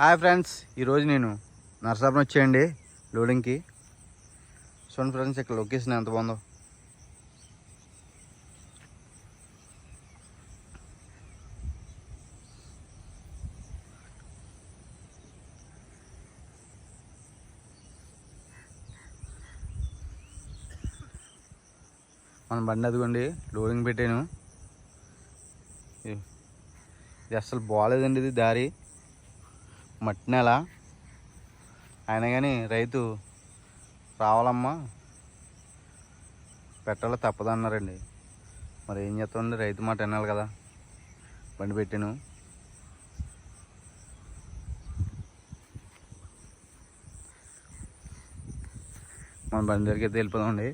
Hi friends ఈరోజు నేను నరసాపురం వచ్చేయండి లోడింగ్కి. చూడండి ఫ్రెండ్స్ ఇక్కడ లొకేషన్ ఎంత బాగుందో. మన బండి అదిగోండి లోడింగ్ పెట్టాను. ఇది అసలు అస్సలు బాగాలేదండి ఇది దారి. మట్టి నెల. అయినా కానీ రైతు రావాలమ్మా. పెట్టాలి తప్పదన్నారండి మరి ఏం చేస్తామండి? రైతు మాట వినాలి కదా. బండి పెట్టాను. మన బండి దగ్గరికి అయితే వెళ్ళిపోదామండి.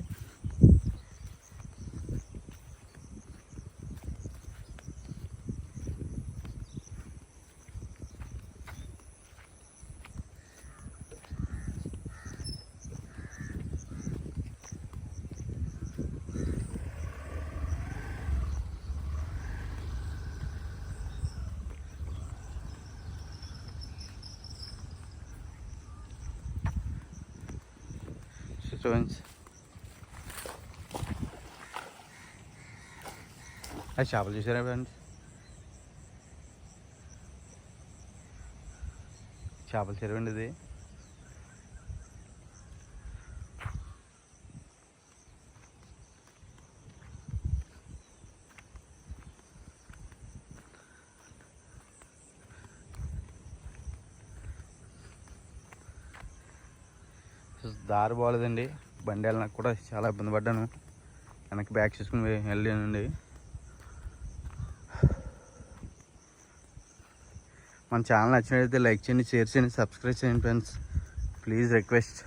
చూడండి అది చేపలు చూసారా ఫ్రెండ్స్? చేపల చెరువు అండి ఇది. దారి బాగాలేదండి బండి వెళ్ళడానికి కూడా చాలా ఇబ్బంది పడ్డాను. వెనక్కి బ్యాక్ చేసుకుని వెళ్ళానండి. మన ఛానల్ నచ్చినట్లయితే లైక్ చేయండి షేర్ చేయండి సబ్స్క్రైబ్ చేయండి ఫ్రెండ్స్ ప్లీజ్ రిక్వెస్ట్